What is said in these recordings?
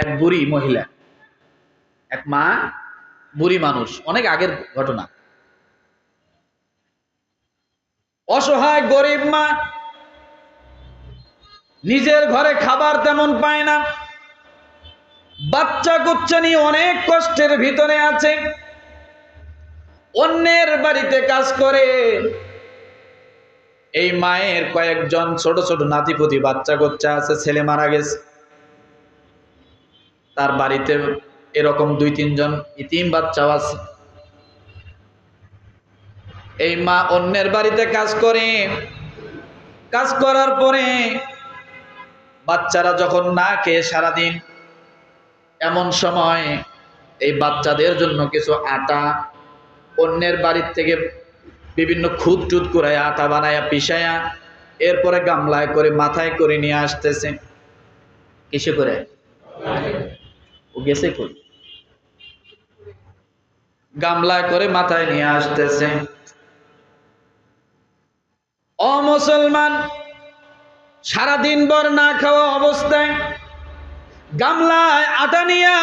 এক বুড়ি মহিলা, এক মা, বুড়ি মানুষ, অনেক আগের ঘটনা। অসহায় গরিব মা, নিজের ঘরে খাবার তেমন পায় না। বাচ্চা কুচ্চা নিয়ে অনেক কষ্টের ভিতরে আছে। অন্যের বাড়িতে কাজ করে। এই মায়ের কয়েকজন ছোট ছোট নাতিপুতি বাচ্চা কাচ্চা আছে, ছেলে মারা গেছে। তার বাড়িতে এরকম দুই, তিনজন ইতিম বাচ্চাও আছে। এই মা অন্যের বাড়িতে কাজ করে। কাজ করার পরে বাচ্চারা যখন না খেয়ে সারাদিন, এমন সময় এই বাচ্চাদের জন্য কিছু আটা, অন্যের বাড়ির থেকে বিভিন্ন খুদ টুদ করে আটা বানায়া পিসায়া এরপরে গামলায় করে মাথায় করে নিয়ে আসতেছে। কিসে করে? ও গেছে কই? গামলায় করে মাথায় নিয়ে আসতেছে। ও মুসলমান, সারাদিন ভর না খাওয়া অবস্থায় গামলায় আটা নিয়ে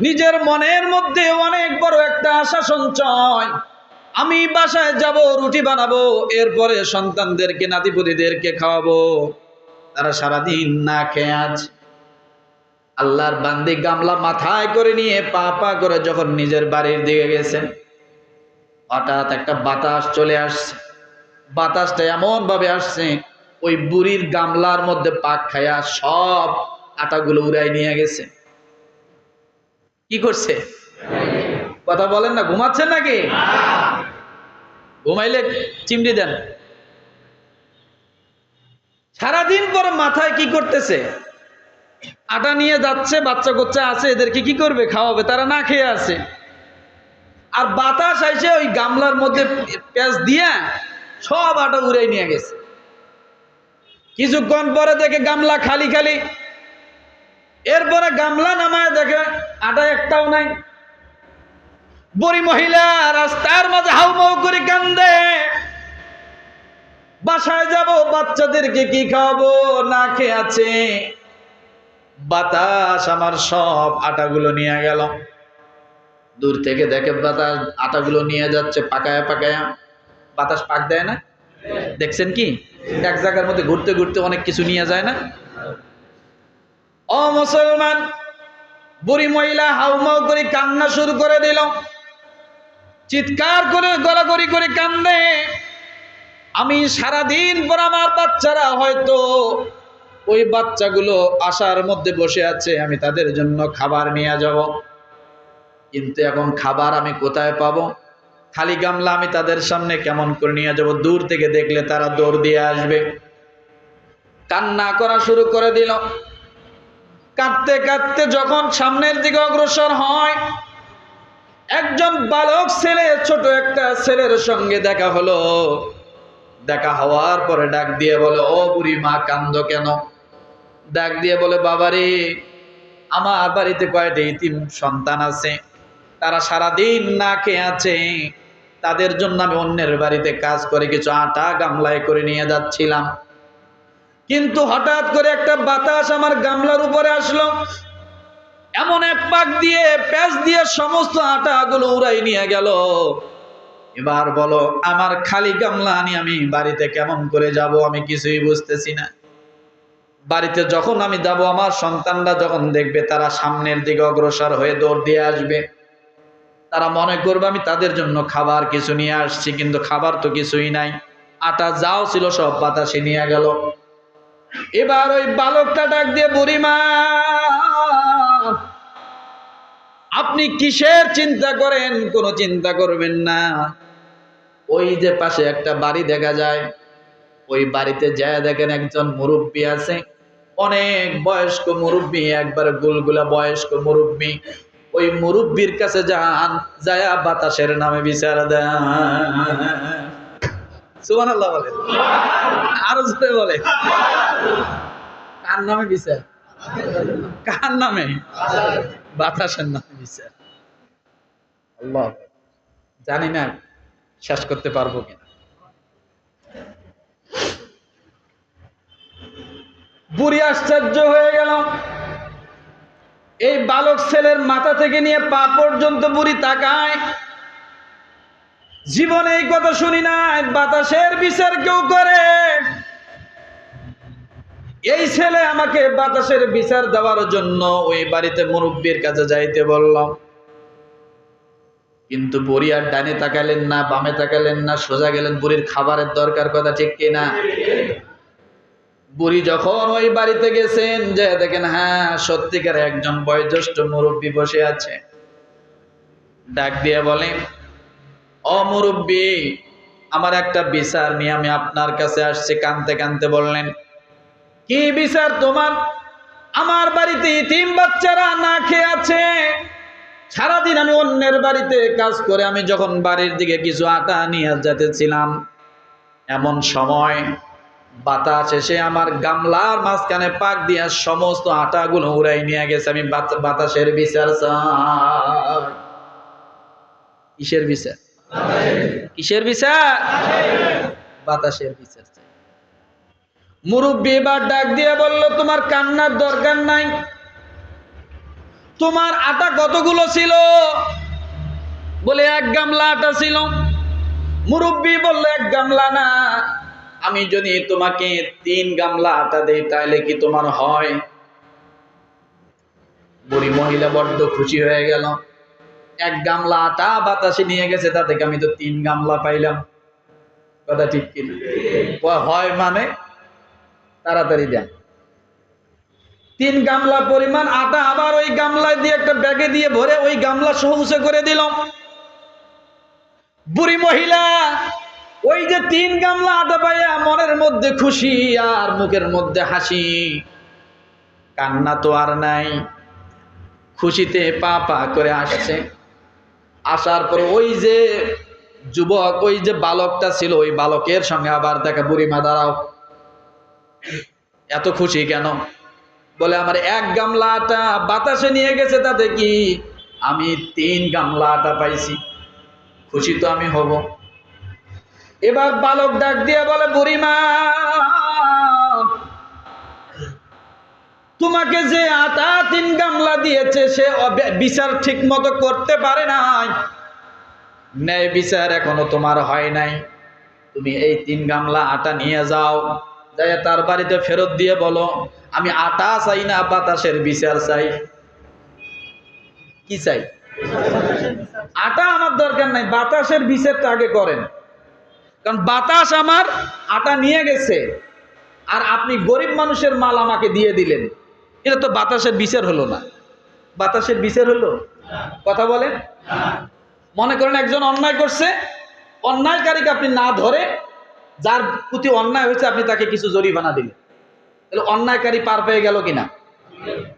নিজের মনের মধ্যে অনেক বড় একটা আশা সঞ্চয়। আমি বাসায় যাব, রুটি বানাবো, এরপরে সন্তানদেরকে, নাতিপুতিদেরকে খাওয়াবো। তারা সারাদিন না খেয়ে আছে। আল্লাহর বান্দি গামলা মাথায় করে নিয়ে পা পা করে যখন নিজের বাড়ির দিকে গেছেন হঠাৎ একটা বাতাস চলে আসছে। বাতাসটা এমন ভাবে আসছে, ওই বুড়ির গামলার মধ্যে পাক খায়া সব আটাগুলো উড়াই নিয়ে গেছে। কি করছে? কথা বলেন না, ঘুমাচ্ছেন নাকি? ঘুমাইলে চিমড়ি দেন। সারাদিন পরে মাথায় কি করতেছে? আটা নিয়ে যাচ্ছে, বাচ্চা কোচ্চা আছে, এদেরকে কি করবে? খাওয়াবে, তারা না খেয়ে আছে। আর বাতাস আইসে ওই গামলার মধ্যে পেঁয়াজ দিয়া সব আটা উড়াই নিয়ে গেছে। কিছুক্ষণ পরে দেখে গামলা খালি খালি। এরপরে গামলা নামায় দেখে আটা একটাও নাই। বুড়ি মহিলা রাস্তার মাঝে হাউমাউ করে কান্দে। বাসায় যাব, বাচ্চাদেরকে কি খাওয়াবো? না খেয়ে আছে। বাতাস আমার সব আটাগুলো নিয়ে গেল। দূর থেকে দেখে বাতাস আটাগুলো নিয়ে যাচ্ছে পাকায়া পাকায়া। বাতাস পাক দেয় না? দেখছেন কি? এক জায়গার মধ্যে ঘুরতে ঘুরতে অনেক কিছু নিয়ে যায় না? ও মুসলমান, বুড়ি মহিলা হাউমাউ করে কান্না শুরু করে দিল। চিৎকার করে গড়াগড়ি করে কান্দে। আমি সারাদিন পর আমার বাচ্চারা হয়তো ওই বাচ্চাগুলো আশার মধ্যে বসে আছে, আমি তাদের জন্য খাবার নিয়ে যাব। কিন্তু এখন খাবার আমি কোথায় পাবো? খালি গামলা আমি তাদের সামনে কেমন করে নিয়ে যাব? দূর থেকে দেখলে তারা দৌড় দিয়ে আসবে। কান্না করা শুরু করে দিল। কাঁদতে কাঁদতে যখন সামনের দিকে অগ্রসর হয়, একজন বালক ছেলে, ছোট একটা ছেলের সঙ্গে দেখা হলো। দেখা হওয়ার পরে ডাক দিয়ে বলে, ও বুড়ি মা কান্দ কেন? ডাক দিয়ে বলে, বাবারে, আমার বাড়িতে কয়টা ইতিম সন্তান আছে। তারা সারাদিন না খেয়ে আছে। তাদের জন্য আমি অন্যের বাড়িতে কাজ করে কিছু আটা গামলায় করে নিয়ে যাচ্ছিলাম। কিন্তু হঠাৎ করে একটা বাতাস আমার গামলার উপরে আসলো। এমন এক পাক দিয়ে, প্যাঁচ দিয়ে সমস্ত আটাগুলো উড়াই নিয়ে গেল। এবার বলো, আমার খালি গামলা আনি আমি বাড়িতে কেমন করে যাব আমি কিছুই বুঝতেছি না। বাড়িতে যখন আমি যাব, আমার সন্তানরা যখন দেখবে, তারা সামনের দিকে অগ্রসর হয়ে দৌড় দিয়ে আসবে। তারা মনে করবে, আমি তাদের জন্য খাবার কিছু নিয়ে আসছি, কিন্তু খাবার তো কিছুই নাই। আটা যাও ছিল, সব বাতাসে নিয়ে গেল। এবার ওই বালকটা ডাক দিয়ে বুড়িমা আপনি কিসের চিন্তা করেন? কোনো চিন্তা করবেন না। ওই যে পাশে একটা বাড়ি দেখা যায়। ওই বাড়িতে যায় দেখেন একজন মুরব্বী আছে। অনেক বয়স্ক মুরব্বী একবার গুলগুলা বয়স্ক মুরব্বী ওই মুরব্বীর কাছে যান যায়া বাতাসের নামে বিচার দেন। বলে। আরও জোরে বলে। কার নামে বিচার? কার নামে? বাতাসের নামে বিচার। আল্লাহ। জানি না শেষ করতে পারব কিনা। বুড়ি আশ্চর্য হয়ে গেল। এই বালক ছেলের মাথা থেকে নিয়ে পা পর্যন্ত বুড়ি তাকায়। জীবনে এই কথা শুনি নাই, বাতাসের বিচার কেউ করে? এই ছেলে আমাকে বাতাসের বিচার দেওয়ার জন্য ওই বাড়িতে মুরব্বীর কাছে যাইতে বললাম কিন্তু বুড়ি আর ডানে তাকালেন না, বামে তাকালেন না, সোজা গেলেন, বুড়ির খাবারের দরকার কথা ঠিক কিনা? বুড়ি যখন ওই বাড়িতে গেছেন, যে দেখেন হ্যাঁ সত্যিকার একজন বয়োজ্যেষ্ঠ মুরব্বী বসে আছে। ডাক দিয়ে বলে, ও মুরব্বী, আমার একটা বিচার নিয়ে আমি আপনার কাছে আসছি। কানতে কানতে বললেন, কি বিচার তোমার? আমার বাড়িতে তিন বাচ্চারা না খেয়ে আছে। সারাদিন আমি অন্যের বাড়িতে কাজ করে আমি যখন বাড়ির দিকে কিছু আটা নিয়ে যেতেছিলাম, এমন সময় বাতাস এসে আমার গামলার মাঝখানে পাক দিয়া সমস্ত আটাগুলো উড়াই নিয়ে গেছে। আমি বাতাসের বিচার কিসের বিচার? কিসের বিচার? বাতাসের বিচার মুরব্বী এবার ডাক দিয়ে বলল, তোমার কান্নার দরকার নাই। তোমার আটা কতগুলো ছিল? বলে, এক গামলা আটা ছিল। মুরব্বী বলল, এক গামলা না। আমি যদি তোমাকে তিন গামলা আটা দেই তাহলে কি তোমার হয়? বুড়ি মহিলা বড্ড খুশি হয়ে গেল। এক গামলা আটা বাতাসে নিয়ে গেছে তা থেকে আমি তো তিন গামলা পাইলাম। কথা ঠিক কয়, হয় মানে? তাড়াতাড়ি দেন। তিন গামলা পরিমাণ আটা আবার ওই গামলায় দিয়ে একটা ব্যাগে দিয়ে ভরে ওই গামলা সহ করে দিলাম। বুড়ি মহিলা ওই যে তিন গামলা আটা পাইয়া মনের মধ্যে খুশি আর মুখের মধ্যে হাসি। কান্না তো আর নাই। খুশিতে পা পা করে আসছে। আসার পর ওই যে যুবক, ওই যে বালকটা ছিল, ওই বালকের সঙ্গে আবার দেখা, বুড়িমা, দাঁড়াও। এত খুশি কেন? বলে, আমার এক গামলা আটা বাতাসে নিয়ে গেছে তাতে কি? আমি তিন গামলা আটা পাইছি। খুশি তো আমি হব। এবার বালক ডাক দিয়ে বলে, বুড়িমা, তোমাকে যে আটা তিন গামলা দিয়েছে, সে বিচার ঠিক মতো করতে পারে নাই। ন্যায় বিচার এখনও তোমার হয় নাই। তুমি এই তিন গামলা আটা নিয়ে যাও। যাই তার বাড়িতে ফেরত দিয়ে বলো, আমি আটা চাই না, বাতাসের বিচার চাই। কি চাই? আটা আমার দরকার নাই, বাতাসের বিচারটা আগে করেন। কারণ বাতাস আমার আটা নিয়ে গেছে, আর আপনি গরিব মানুষের মাল আমাকে দিয়ে দিলেন। এটা তো বাতাসের বিচার হলো না। বাতাসের বিচার হলো? কথা বলেন। মনে করেন একজন অন্যায় করছে, অন্যায়কারীকে আপনি না ধরে যার প্রতি অন্যায় হয়েছে আপনি তাকে কিছু জরিমানা দিলেন। তাহলে অন্যায়কারী পার পেয়ে গেল কিনা?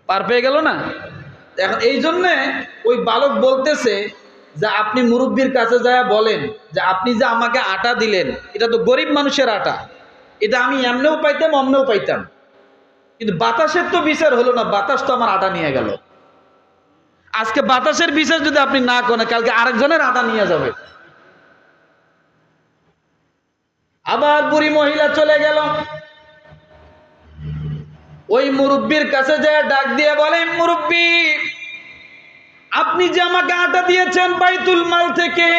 পার পেয়ে গেল না? এখন এই জন্যে ওই বালক বলতেছে যে আপনি মুরব্বীর কাছে যায় বলেন যে আপনি যে আমাকে আটা দিলেন, এটা তো গরিব মানুষের আটা। এটা আমি এমনেও পাইতাম, অমনেও পাইতাম। কিন্তু বাতাসের তো বিচার হলো না, বাতাস তো আমার আটা নিয়ে গেল। আজকে বাতাসের বিচার যদি আপনি না করেন, কালকে আরেকজনের আটা নিয়ে যাবে। আবার বুড়ি মহিলা চলে গেল। ওই মুরব্বীর কাছে যায় ডাক দিয়ে বলে মুরব্বী আপনি যে আমাকে আটা দিয়েছেন বাইতুল মাল থেকে,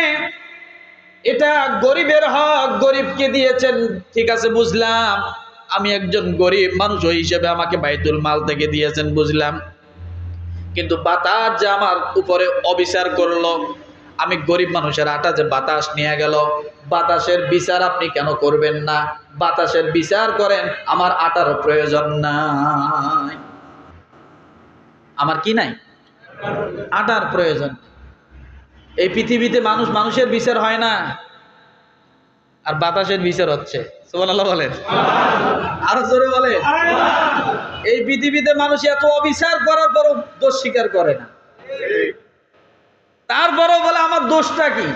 এটা গরিবের হক, গরিবকে দিয়েছেন, ঠিক আছে, বুঝলাম। আমি একজন গরিব মানুষ হিসেবে আমাকে বাইতুল মাল থেকে দিয়েছেন, বুঝলাম। কিন্তু বাতাস যে আমার উপরে অবিচার করল, আমি গরিব মানুষের আটা যে বাতাস নিয়ে গেল, বাতাসের বিচার আপনি কেন করবেন না? বাতাসের বিচার করেন, আমার আটার প্রয়োজন নাই। আমার কি নাই? আটার প্রয়োজন। এই পৃথিবীতে মানুষ মানুষের বিচার হয় না, আর বাতাসের বিচার হচ্ছে। আরও জোরে বলে এই পৃথিবীতে মানুষ এত অবিচার করার পরও দোষ স্বীকার করে না। তারপরও বলে, আমার দোষটা কি?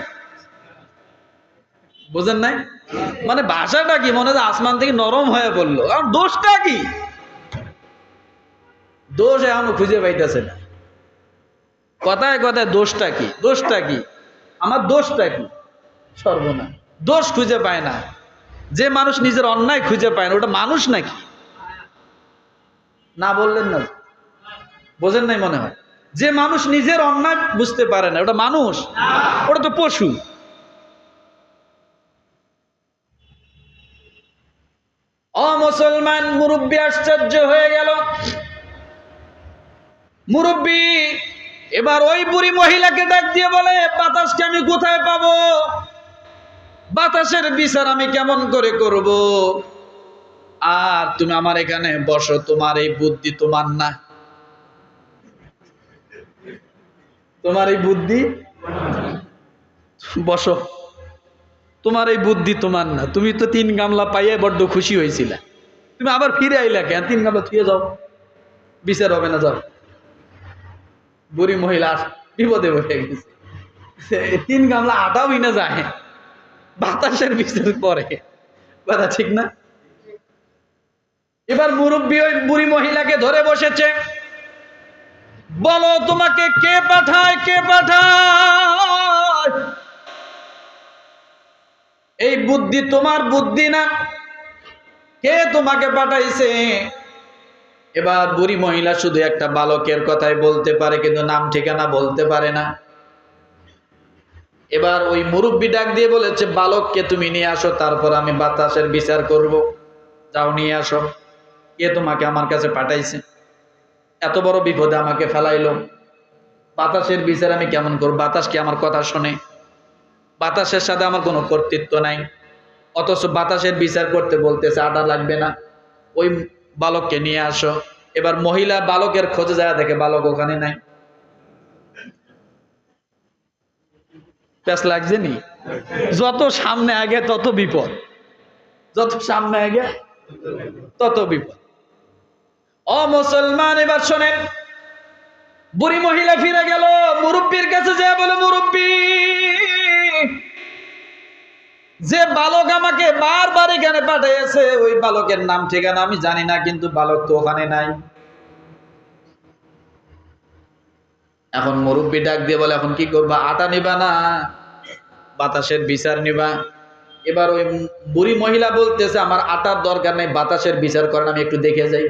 বুঝেন নাই? মানে ভাষাটা কি? মনে হয় আসমান থেকে নরম হয়ে বলল আমার দোষটা কি? দোষ এখনও খুঁজে পাইতেছে না। কথায় কথায় দোষটা কি? দোষটা কি? আমার দোষটা কি? সর্বনা দোষ খুঁজে পায় না। যে মানুষ নিজের অন্যায় খুঁজে পায় না, ওটা মানুষ নাকি? না বললেন না। বোঝেন নাই মনে হয়। যে মানুষ নিজের অন্যায় বুঝতে পারে না, ওটা মানুষ? ওটা তো পশু। অমুসলমান মুরব্বী আশ্চর্য হয়ে গেল। মুরব্বী এবার ওই বুড়ি মহিলাকে ডাক দিয়ে বলে, বাতাসকে আমি কোথায় পাবো? বাতাসের বিচার আমি কেমন করে করব? আর তুমি আমার এখানে বসো, তোমার এই বুদ্ধি তোমার না। তোমার এই বুদ্ধি? বসো। তোমার এই বুদ্ধি তোমার না। তুমি তো তিন গামলা পাইয়ে বড্ড খুশি হয়েছিলে। তুমি আবার ফিরে আইলা কেন? তিন গামলা থুয়ে যাও। বিচার হবে না, যাও। বুড়ি মহিলা বিপদে বসে গেছে। তিন গামলা আটাও না যায়। বাতাসের বিচার পরে। কথা ঠিক না? এবার মুরব্বী ওই বুড়ি মহিলাকে ধরে বসেছে। বলো তোমাকে কে পাঠায় কে পাঠায়? এই বুদ্ধি তোমার বুদ্ধি না। কে তোমাকে পাঠাইছে? এবার বুড়ি মহিলা শুধু একটা বালকের কথাই বলতে পারে, কিন্তু নাম ঠিকানা বলতে পারে না। এবার ওই মুরব্বী ডাক দিয়ে বলেছে, বালককে তুমি নিয়ে আসো, তারপর আমি বাতাসের বিচার করব। যাও, নিয়ে আসো। কে তোমাকে আমার কাছে পাঠাইছে? এত বড় বিপদে আমাকে ফেলাইলো। বাতাসের বিচার আমি কেমন করব? বাতাস কি আমার কথা শোনে? বাতাসের সাথে আমার কোনো কর্তৃত্ব নাই। অথচ বাতাসের বিচার করতে বলতেছে আটা লাগবে না। ওই বালককে নিয়ে আসো। এবার মহিলা বালকের খোঁজে যায়, দেখে বালক ওখানে নাই। লাগছে নি? যত সামনে আগে, তত বিপদ। যত সামনে আগে, তত বিপদ। ও মুসলমান, এবার শোনেন। বুড়ি মহিলা ফিরে গেল, মুরব্বীর কাছে যায় বলে, মুরব্বী যে বালক আমাকে বারবার এখানে পাঠিয়েছে ওই বালকের নাম, ঠিকানা আমি জানি না, কিন্তু বালক তো ওখানে নাই। এখন মুরব্বী ডাক দিয়ে বলে, এখন কি করবা? আটা নিবা না, বাতাসের বিচার নিবা। এবার ওই বুড়ি মহিলা বলতেছে, আমার আটার দরকার নেই, বাতাসের বিচার করেন, আমি একটু দেখে যাই।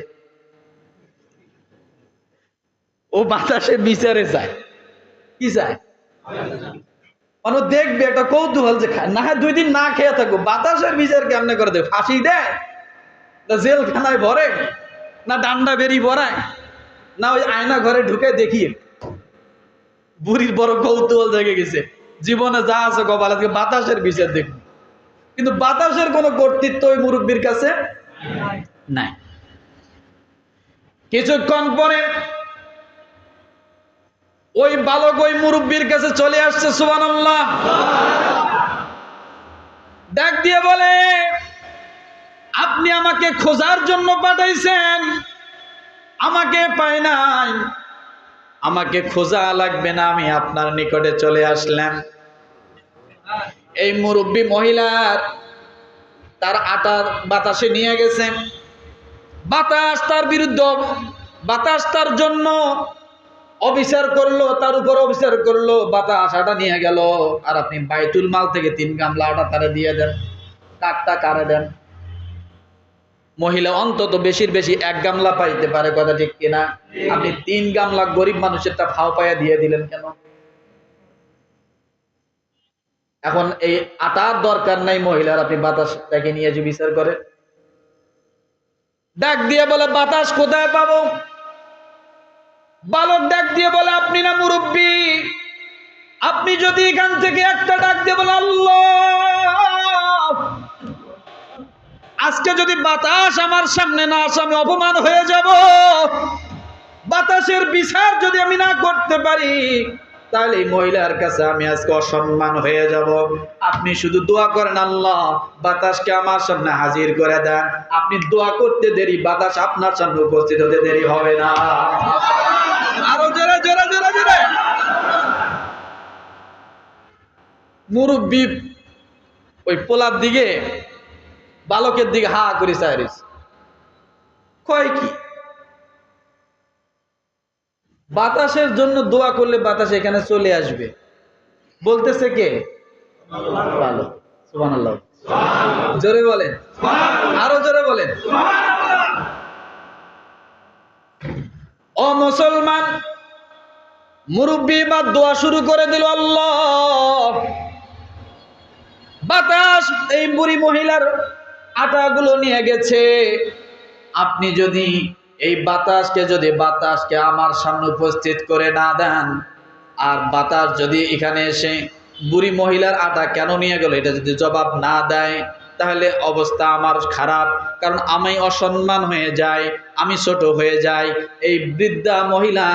ও বাতাসের বিচারে যায়। কি যায়? মানে দেখবে একটা কৌতূহল যে না দুই দিন না খেয়ে থাকব। বাতাসের বিচার কেমনে করে দেবে? ফাঁসি দেয়? না জেলখানায় ভরে? না ডান্ডা বেরি ভরায়? না ওই আয়না ঘরে ঢুকে দেখি বুড়ির বড় কৌতূহল জেগে গেছে। জীবনে যা আছে কপাল, আজকে বাতাসের বিচার দেখুন কিন্তু বাতাসের কোনো কর্তৃত্ব ওই মুরব্বীর কাছে নাই। কিছুক্ষণ পরে ওই বালক ওই মুরব্বীর কাছে চলে আসছে সুবান ডাক দিয়ে বলে, আপনি আমাকে খোঁজার জন্য পাঠাইছেন, আমাকে পাই নাই। আমাকে খোঁজা লাগবে না, আমি আপনার নিকটে চলে আসলাম। এই মুরব্বী মহিলার তার আটার বাতাসে নিয়ে গেছে। বাতাস তার বিরুদ্ধে, বাতাস তার জন্য অবিচার করল, তার উপর অবিচার করল বাতাস আটা নিয়ে গেল। আর আপনি বাইতুল মাল থেকে তিন গামলা আটা তারা দিয়ে দেন, কাকটা কারে দেন। মহিলা অন্তত বেশির বেশি এক গামলা পাইতে পারে, কথা ঠিক কিনা? আপনি তিন গামলা গরিব মানুষেরটা ফাও পায়া দিয়ে দিলেন কেন? এখন এই আটার দরকার নাই মহিলার, আপনি বাতাস নিয়ে যে বিচার করে ডাক দিয়ে বলে, বাতাস কোথায় পাবো? বালক ডাক দিয়ে বলে, আপনি না মুরব্বী? আপনি যদি এখান থেকে একটা ডাক দিয়ে বলে, আল্লাহ! আজকে যদি বাতাস আমার সামনে না আসে, আমি অপমান হয়ে যাব। বাতাসের বিচার যদি আমি না করতে পারি, তাহলে মহিলার কাছে আমি আজকে অসম্মান হয়ে যাব। আপনি শুধু দোয়া করেন, আল্লাহ, বাতাসকে আমার সামনে হাজির করে দেন। আপনি দোয়া করতে দেরি, বাতাস আপনার সামনে উপস্থিত হতে দেরি হবে না আরও জোরে জোরে জোরে জোরে মুরব্বী ওই পোলার দিকে, বালকের দিকে হা করে চাইরিস কয় কি? বাতাসের জন্য দোয়া করলে বাতাস এখানে চলে আসবে। বলতেছে কে? ভালো জোরে বলেন। আরও জোরে বলেন। ও মুসলমান মুরব্বী বা দোয়া শুরু করে দিল, আল্লাহ। বাতাস এই বুড়ি মহিলার আটাগুলো নিয়ে গেছে। আপনি যদি এই বাতাসকে যদি বাতাসকে আমার সামনে উপস্থিত করে না দেন, আর বাতাস যদি এখানে এসে বুড়ি মহিলার আটা কেন নিয়ে গেল, এটা যদি জবাব না দেয়, তাহলে অবস্থা আমার খারাপ। কারণ আমি অসম্মান হয়ে যাই, আমি ছোট হয়ে যাই, এই বৃদ্ধা মহিলা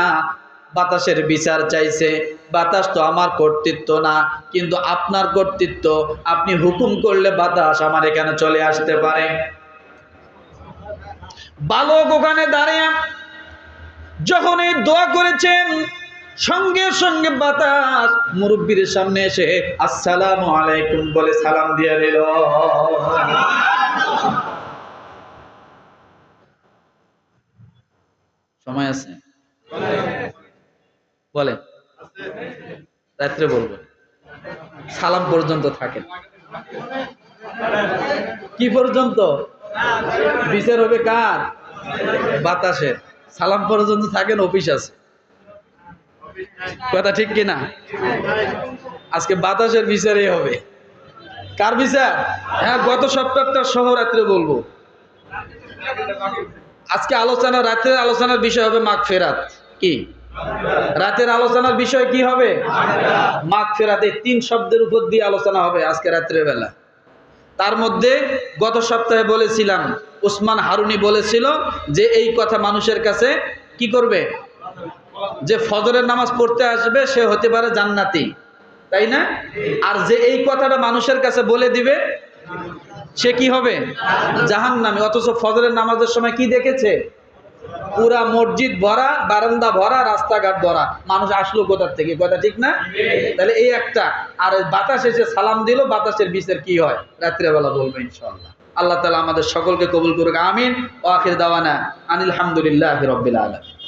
বাতাসের বিচার চাইছে। বাতাস তো আমার কর্তৃত্ব না, কিন্তু আপনার কর্তৃত্ব। আপনি হুকুম করলে বাতাস আমার এখানে চলে আসতে পারে। বালক ওখানে দাঁড়িয়ে যখন এই দোয়া করেছেন, সঙ্গে সঙ্গে বাতাস মুরব্বীর সামনে এসে আসসালামু আলাইকুম বলে সালাম দিয়ে দিল। সময় আছে? বলে রাত্রে বলব। সালাম পর্যন্ত থাকেন। কি পর্যন্ত? বিচার হবে কার? বাতাসের। সালাম পর্যন্ত থাকেন, অফিস আছে। কথা ঠিক কিনা? আজকে বাতাসের বিচারই হবে। কার বিচার? হ্যাঁ গত সপ্তাহটা সহ রাত্রে বলব। আজকে আলোচনা রাতের আলোচনার বিষয় হবে মাগ ফেরাত কি? রাতের আলোচনার বিষয় কি হবে? মাগ ফেরাতে তিন শব্দের উপর দিয়ে আলোচনা হবে আজকে রাত্রের বেলা। তার মধ্যে গত সপ্তাহে বলেছিলাম, উসমান হারুনি বলেছিল যে এই কথা মানুষের কাছে কি করবে? যে ফজরের নামাজ পড়তে আসবে, সে হতে পারে জান্নাতি। তাই না? আর যে এই কথাটা মানুষের কাছে বলে দিবে, সে কি হবে? জাহান্নামী। অথচ ফজরের নামাজের সময় কি দেখেছে? পুরা মসজিদ ভরা, বারান্দা ভরা, রাস্তাঘাট ভরা। মানুষ আসলো কোথার থেকে? কথা ঠিক না? তাহলে এই একটা। আর বাতাস এসে সালাম দিল, বাতাসের বিষের কি হয়? রাত্রেবেলা বলব ইনশাল্লাহ আল্লাহ তালা আমাদের সকলকে কবুল করুক, আমিন। ও আখির দাওয়ানা আনিল হামদুলিল্লাহ রবিল আলম